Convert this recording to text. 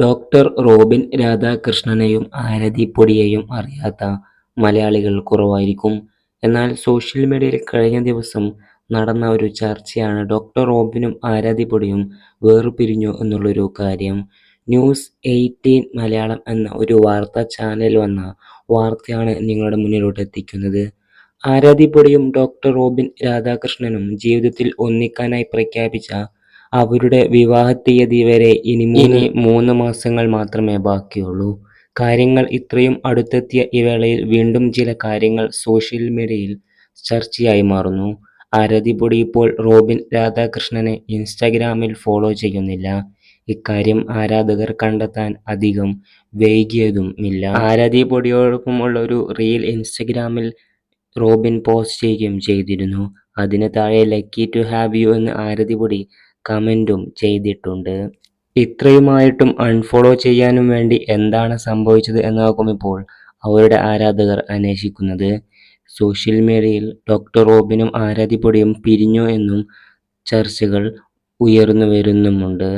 Doctor Robin രാധാകൃഷ്ണനെയും ആരതിപ്പൊടിയെയും അറിയാത്ത മലയാളികൾ കുറവായിരിക്കും. എന്നാൽ സോഷ്യൽ മീഡിയയിൽ കഴിഞ്ഞ ദിവസം നടന്ന ഒരു ചർച്ചയാണ് ഡോക്ടർ റോബിനും ആരാധിപ്പൊടിയും വേർപിരിഞ്ഞു എന്നുള്ളൊരു കാര്യം. ന്യൂസ് എയ്റ്റീൻ മലയാളം എന്ന ഒരു വാർത്താ ചാനൽ വന്ന വാർത്തയാണ് നിങ്ങളുടെ മുന്നിലോട്ട് എത്തിക്കുന്നത്. ആരാധിപ്പൊടിയും ഡോക്ടർ റോബിൻ രാധാകൃഷ്ണനും ജീവിതത്തിൽ ഒന്നിക്കാനായി പ്രഖ്യാപിച്ച അവരുടെ വിവാഹ തീയതി വരെ ഇനി ഇനി മൂന്ന് മാസങ്ങൾ മാത്രമേ ബാക്കിയുള്ളൂ. കാര്യങ്ങൾ ഇത്രയും അടുത്തെത്തിയ ഈ വേളയിൽ വീണ്ടും ചില കാര്യങ്ങൾ സോഷ്യൽ മീഡിയയിൽ ചർച്ചയായി മാറുന്നു. ആരതിപൊടി ഇപ്പോൾ റോബിൻ രാധാകൃഷ്ണനെ ഇൻസ്റ്റാഗ്രാമിൽ ഫോളോ ചെയ്യുന്നില്ല. ഇക്കാര്യം ആരാധകർ കണ്ടെത്താൻ അധികം വൈകിയതും ഇല്ല ആരാധിപൊടിയോടൊപ്പമുള്ള ഒരു റീൽ ഇൻസ്റ്റഗ്രാമിൽ റോബിൻ പോസ്റ്റ് ചെയ്യുകയും ചെയ്തിരുന്നു. അതിന് താഴെ ലക്കി ടു ഹാവ് യു എന്ന് ആരാധ്യപ്പൊടി കമന്റും ചെയ്തിട്ടുണ്ട്. ഇത്രയുമായിട്ടും അൺഫോളോ ചെയ്യാനും വേണ്ടി എന്താണ് സംഭവിച്ചത് എന്നാകും ഇപ്പോൾ അവരുടെ ആരാധകർ അന്വേഷിക്കുന്നത്. സോഷ്യൽ മീഡിയയിൽ ഡോക്ടർ റോബിനും ആരാധിപ്പൊടിയും പിരിഞ്ഞു എന്നും ചർച്ചകൾ ഉയർന്നുവരുന്നുമുണ്ട്.